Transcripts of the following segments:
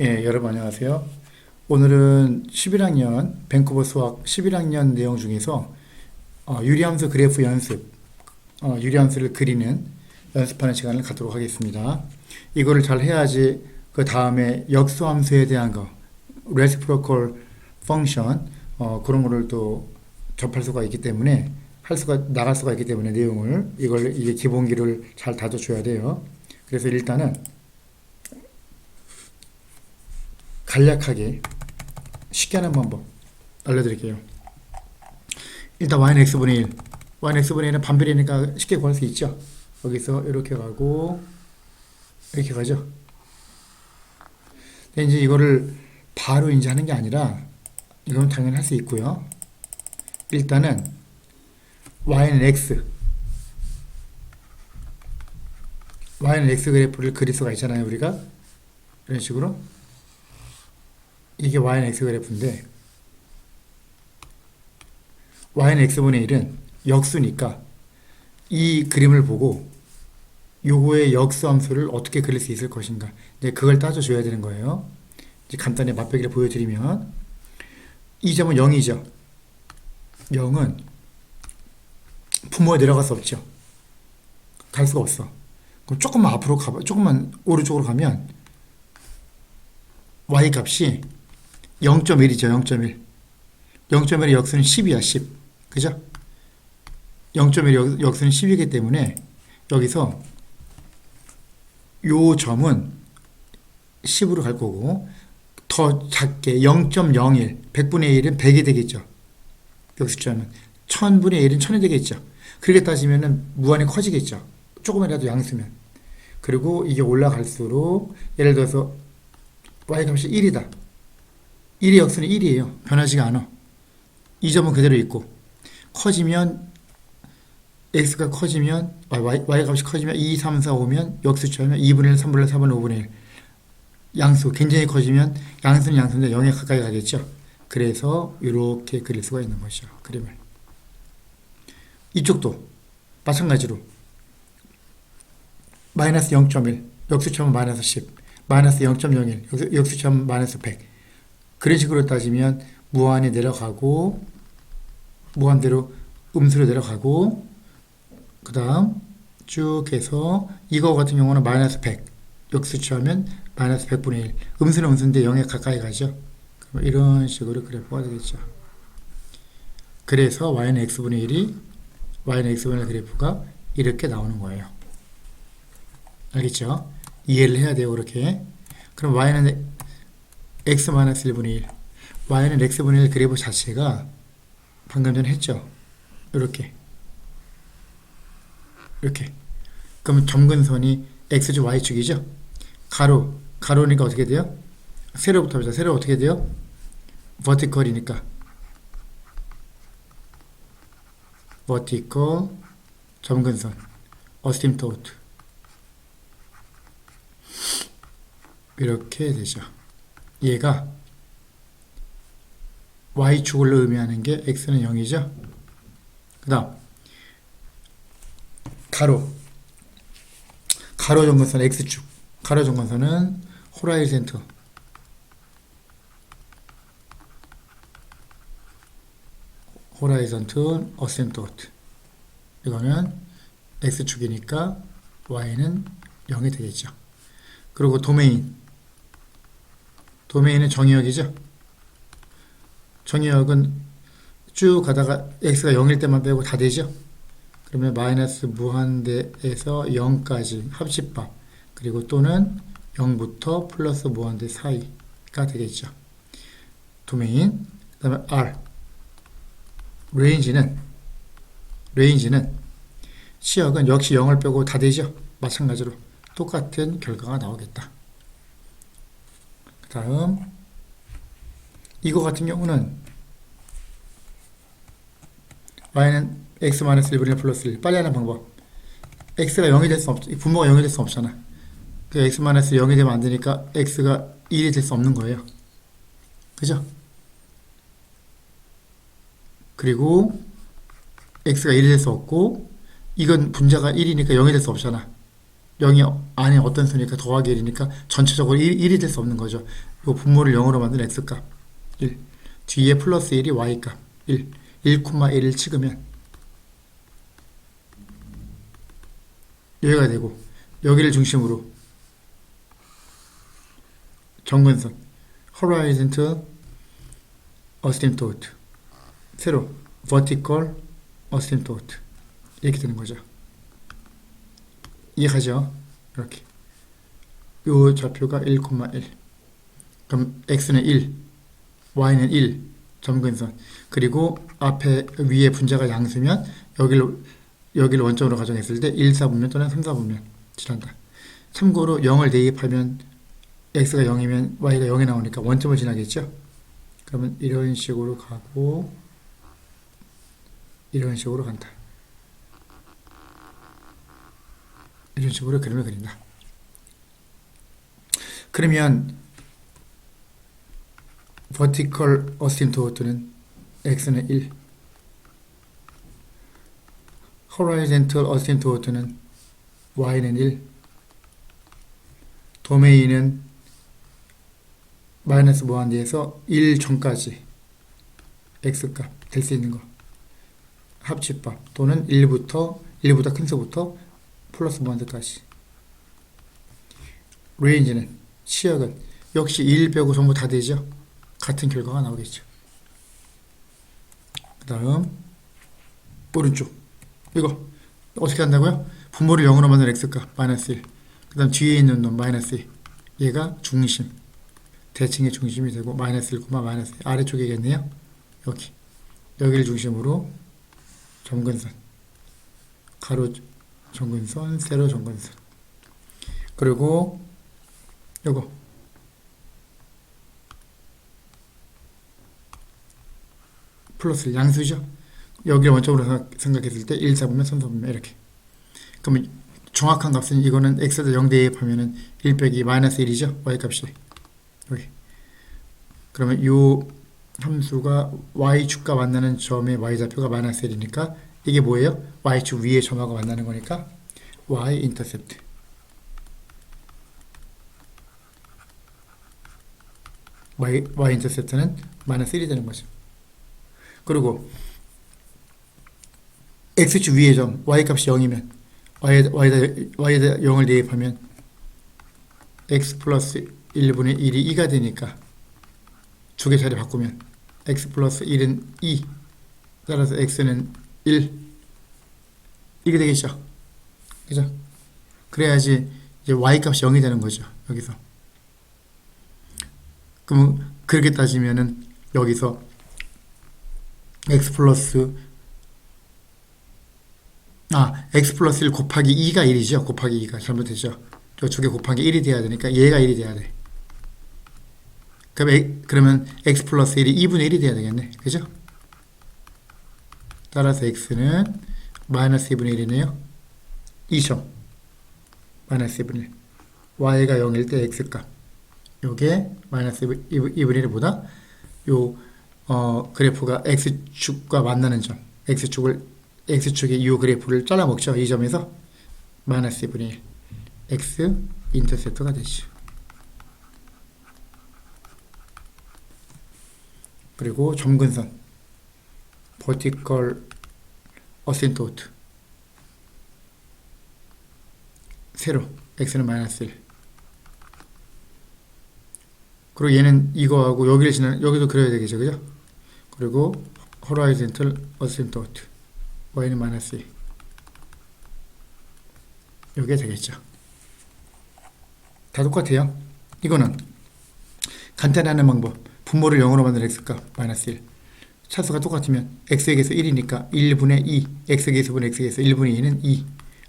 예, 여러분 안녕하세요. 오늘은 11학년 밴쿠버 수학 11학년 내용 중에서 어, 유리함수 그래프 연습, 어, 유리함수를 그리는 연습하는 시간을 갖도록 하겠습니다. 이거를 잘 해야지 그 다음에 역수함수에 대한 거, reciprocal function 어, 그런 거를 또 접할 수가 있기 때문에 할 수가 나갈 수가 있기 때문에 내용을 이걸 이게 기본기를 잘 다져줘야 돼요. 그래서 일단은 간략하게 쉽게 하는 방법 알려드릴게요. 일단 y는 x분의 1 y는 x분의 1은 반비례니까 쉽게 구할 수 있죠. 여기서 이렇게 가고 이렇게 가죠. 근데 이제 이거를 바로 이제 하는 게 아니라 이건 당연히 할 수 있고요. 일단은 y는 x y는 x 그래프를 그릴 수가 있잖아요. 우리가 이런 식으로 이게 y는 x 그래프인데 y는 x분의 1은 역수니까 이 그림을 보고 요거의 역수함수를 어떻게 그릴 수 있을 것인가 이제 그걸 따져줘야 되는 거예요. 이제 간단히 맛보기를 보여드리면 이 점은 0이죠. 0은 분모에 내려갈 수 없죠. 갈 수가 없어. 그럼 조금만 앞으로 가봐, 조금만 오른쪽으로 가면 y 값이 0.1이죠. 0.1. 0.1의 역수는 10이야. 10. 그죠? 0.1의 역수는 10이기 때문에 여기서 요 점은 10으로 갈 거고 더 작게 0.01 100분의 1은 100이 되겠죠. 역수점은 1000분의 1은 1000이 되겠죠. 그렇게 따지면 은 무한히 커지겠죠. 조금이라도 양수면. 그리고 이게 올라갈수록 예를 들어서 y 값이 1이다. 1의 역수는 1이에요. 변하지가 않아. 이 점은 그대로 있고 커지면 x가 커지면 y, y 값이 커지면 2, 3, 4, 5면 역수처럼 2분의 1, 3분의 1, 4분의 5분의 1 양수 굉장히 커지면 양수는 양수인데 0에 가까이 가겠죠. 그래서 이렇게 그릴 수가 있는 것이죠. 그림을. 이쪽도 마찬가지로 마이너스 0.1 역수점은 마이너스 10 마이너스 0.01 역수점 마이너스 100 그런 식으로 따지면 무한히 내려가고 무한대로 음수로 내려가고 그 다음 쭉 해서 이거 같은 경우는 마이너스 100 역수치하면 마이너스 100분의 1 음수는 음수인데 0에 가까이 가죠. 이런 식으로 그래프가 되겠죠. 그래서 y는 x분의 1이 y는 x분의 1 그래프가 이렇게 나오는 거예요. 알겠죠? 이해를 해야 돼요 그렇게. 그럼 y는 x 마이너스 1분의 1 y는 x분의 1 그래프 자체가 방금 전에 했죠? 이렇게. 이렇게. 그러면 점근선이 x축 y축이죠? 가로. 가로니까 어떻게 돼요? 세로부터 보자 세로 어떻게 돼요? 버티컬이니까. 버티컬 점근선. 어시팀토트 이렇게 되죠 얘가 y축을 의미하는 게 x는 0이죠. 그 다음 가로. 가로 정근선 x축. 가로 정근선은 호라이센터. 호라이전트 어센토트. 이거는 x축이니까 y는 0이 되겠죠. 그리고 도메인 도메인은 정의역이죠. 정의역은 쭉 가다가 x가 0일 때만 빼고 다 되죠. 그러면 마이너스 무한대에서 0까지 합집합 그리고 또는 0부터 플러스 무한대 사이가 되겠죠. 도메인 그 다음에 R 레인지는 레인지는 시역은 역시 0을 빼고 다 되죠. 마찬가지로 똑같은 결과가 나오겠다. 그 다음. 이거 같은 경우는 y는 x-1분의 1 플러스 1 빨리 하는 방법. X가 0이 될 수 없, 분모가 0이 될 수 없잖아. 그 x-0이 되면 안 되니까 x가 1이 될 수 없는 거예요. 그죠? 그리고 x가 1이 될 수 없고 이건 분자가 1이니까 0이 될 수 없잖아 0이 안에 어떤 수니까 더하기 1이니까 전체적으로 1, 1이 될 수 없는 거죠. 이 분모를 0으로 만든 x값 1 뒤에 플러스 1이 y값 1 1,1을 찍으면 여기가 되고 여기를 중심으로 정근선 horizontal asymptote 세로 vertical asymptote 이렇게 되는 거죠. 이해가죠? 이렇게 요 좌표가 1,1 그럼 x는 1 y는 1 점근선 그리고 앞에 위에 분자가 양수면 여기를 여기를 원점으로 가정했을 때 1, 4분면 또는 3, 4분면 지난다. 참고로 0을 대입하면 x가 0이면 y가 0이 나오니까 원점을 지나겠죠? 그러면 이런 식으로 가고 이런 식으로 간다. 이런 식으로 그림을 그린다. 그러면 vertical asymptote는 x는 1 horizontal asymptote는 y는 1 도메인은 마이너스 무한대에서 1 전까지 x값 될 수 있는 거 합집합 또는 1부터 1보다 큰 수부터 플러스 무한대까지 레인지는 시역은 역시 1 빼고 전부 다 되죠 같은 결과가 나오겠죠 그 다음 오른쪽 이거 어떻게 한다고요? 분모를 0으로 만든 x값 마이너스 1. 그 다음 뒤에 있는 놈 마이너스 2. 얘가 중심. 대칭의 중심이 되고 마이너스 1, 마이너스 2. 아래쪽이겠네요. 여기. 여기를 중심으로 점근선. 가로 점근선, 세로 점근선. 그리고 요거. 플러스 양수죠. 여기를 원점으로 생각- 생각했을 때 1, 4분면 3, 4분면 이렇게 그러면 정확한 값은 이거는 x에다 0 대입하면은 1 빼기 마이너스 1이죠 y값이 여기 그러면 요 함수가 y축과 만나는 점의 y좌표가 마이너스 1이니까 이게 뭐예요? y축 위에 점하고 만나는 거니까 y 인터셉트 y, y 인터셉트는 마이너스 1이 되는 거죠. 그리고 x축 위의 점 y값이 0이면 y에다, y에다, y에다 0을 대입하면 x 플러스 1분의 1이 2가 되니까 두 개 자리 바꾸면 x 플러스 1은 2 따라서 x는 1 이게 되겠죠 그죠 그래야지 이제 y값이 0이 되는 거죠 여기서 그럼 그렇게 따지면은 여기서 x 플러스 아, x 플러스 1 곱하기 2가 1이죠. 곱하기 2가 잘못됐죠. 두개 곱하기 1이 돼야 되니까 얘가 1이 돼야 돼. 그러면 x 플러스 1이 2분의 1이 돼야 되겠네. 그죠? 따라서 x는 마이너스 2분의 1이네요. 2점. 마이너스 2분의 1. y가 0일 때 x값. 요게 마이너스 2분의 1보다 요 어, 그래프가 x축과 만나는 점. x축을 x축의 이 그래프를 잘라먹죠. 이 점에서 마이너스 2분의 1 x 인터셉트가 되죠. 그리고 점근선 vertical asymptote 세로 x는 마이너스 1 그리고 얘는 이거하고 여기를 지나 여기도 그려야 되겠죠. 그죠? 그리고 horizontal asymptote y는 마이너스 2 이게 되겠죠. 다 똑같아요. 이거는 간단한 방법. 분모를 0으로 만든 x값 마이너스 1 차수가 똑같으면 x에게서 1이니까 1분의 2 x에게서 분 x에게서 1분의 2는 2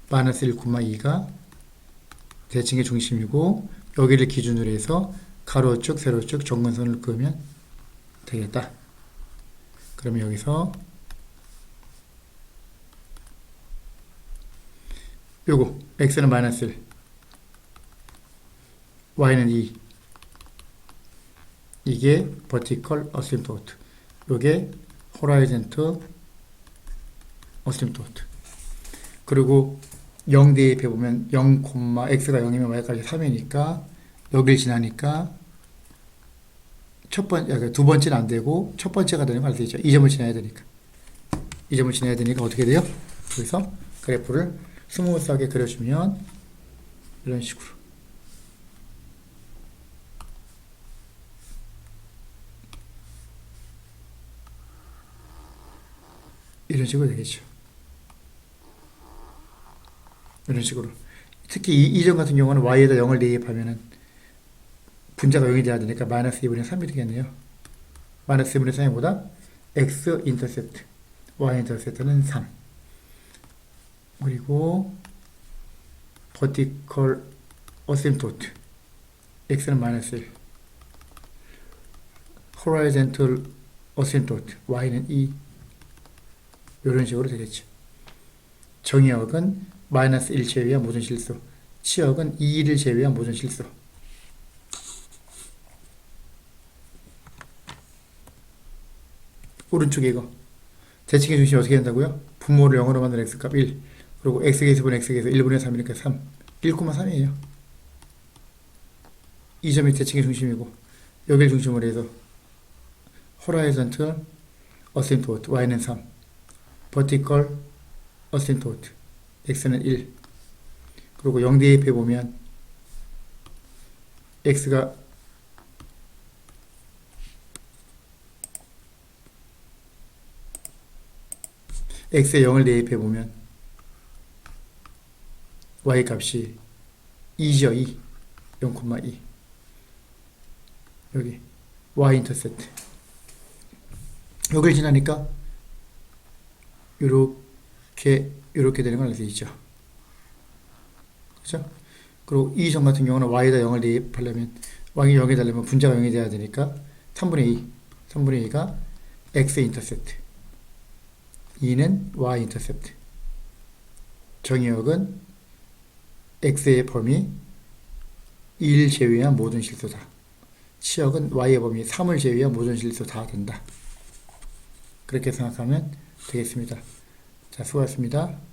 마이너스 1, 2가 대칭의 중심이고 여기를 기준으로 해서 가로축, 세로축, 정근선을 그으면 되겠다. 그러면 여기서 요거 x는 마이너스 1 y는 2 이게 vertical asymptote 요게 horizontal asymptote 그리고 0 대입해 보면 0, x가 0이면 y까지 3이니까 여길 지나니까 첫 번, 아, 두 번째는 안 되고 첫 번째가 되는 걸알수 있죠. 이 점을 지나야 되니까. 이 점을 지나야 되니까 어떻게 돼요? 그래서 그래프를 스무스하게 그려주면 이런 식으로 이런 식으로 되겠죠. 이런 식으로. 특히 이, 이점 같은 경우는 y에다 0을 대입하면은 분자가 0이 돼야 되니까 마이너스 2분의 3이 되겠네요. 마이너스 2분의 3이보다 x 인터셉트, y 인터셉트는 3. 그리고 버티컬 어셈토트 x는 마이너스 1. 호라이젠털 어셈토트 y는 2. 이런 식으로 되겠죠. 정의역은 마이너스 1 제외한 모든 실수, 치역은 2를 제외한 모든 실수. 오른쪽에 이거. 대칭의 중심이 어떻게 된다고요? 분모를 0으로 만든 x값 1. 그리고 x에서 분 x에서 1분의 3이니까 3. 1,3이에요. 이 점이 대칭의 중심이고 여기를 중심으로 해서 호라이전털 어센토트 y는 3. 버티컬 어센토트 x는 1. 그리고 0 대입해 보면 x가 x에 0을 대입해 보면 y 값이 2죠, 2. 0,2. 여기 y 인터셉트. 여기를 지나니까 요렇게 요렇게 되는 걸 알 수 있죠. 그죠? 그리고 이 점 같은 경우는 y에다 0을 대입하려면 y이 0이 되려면 분자가 0이 돼야 되니까 3분의 2. 3분의 2가 x 인터셉트. 2는 y 인터셉트. 정의역은 x의 범위 1 제외한 모든 실수다. 치역은 y의 범위 3을 제외한 모든 실수 다 된다. 그렇게 생각하면 되겠습니다. 자, 수고하셨습니다.